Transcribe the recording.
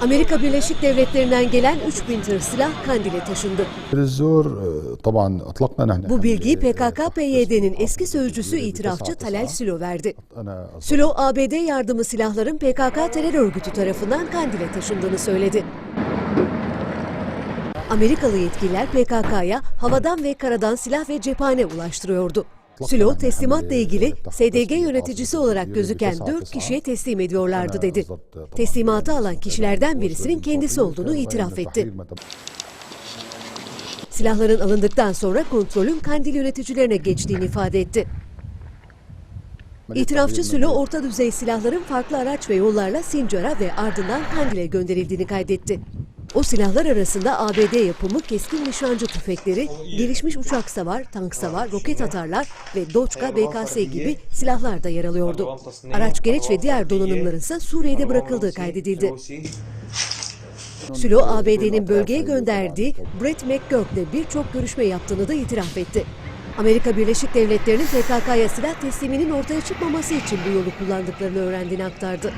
Amerika Birleşik Devletleri'nden gelen 3 tır silah Kandil'e taşındı. Bu bilgiyi PKK-PYD'nin eski sözcüsü itirafçı Talel Sülo verdi. Sülo, ABD yardımı silahların PKK terör örgütü tarafından Kandil'e taşındığını söyledi. Amerikalı yetkililer PKK'ya havadan ve karadan silah ve cephane ulaştırıyordu. Sülo teslimatla ilgili SDG yöneticisi olarak gözüken 4 kişiye teslim ediyorlardı dedi. Teslimatı alan kişilerden birisinin kendisi olduğunu itiraf etti. Silahların alındıktan sonra kontrolün Kandil yöneticilerine geçtiğini ifade etti. İtirafçı Sülo orta düzey silahların farklı araç ve yollarla Sincar'a ve ardından Kandil'e gönderildiğini kaydetti. O silahlar arasında ABD yapımı keskin nişancı tüfekleri, gelişmiş uçak savar, tank savar, roket atarlar ve Doçka BKS gibi silahlar da yer alıyordu. Araç gereç ve diğer donanımların ise Suriye'de bırakıldığı kaydedildi. Sülo, ABD'nin bölgeye gönderdiği Brett McGurk'le birçok görüşme yaptığını da itiraf etti. Amerika Birleşik Devletleri'nin PKK'ya silah tesliminin ortaya çıkmaması için bu yolu kullandıklarını öğrendiğini aktardı.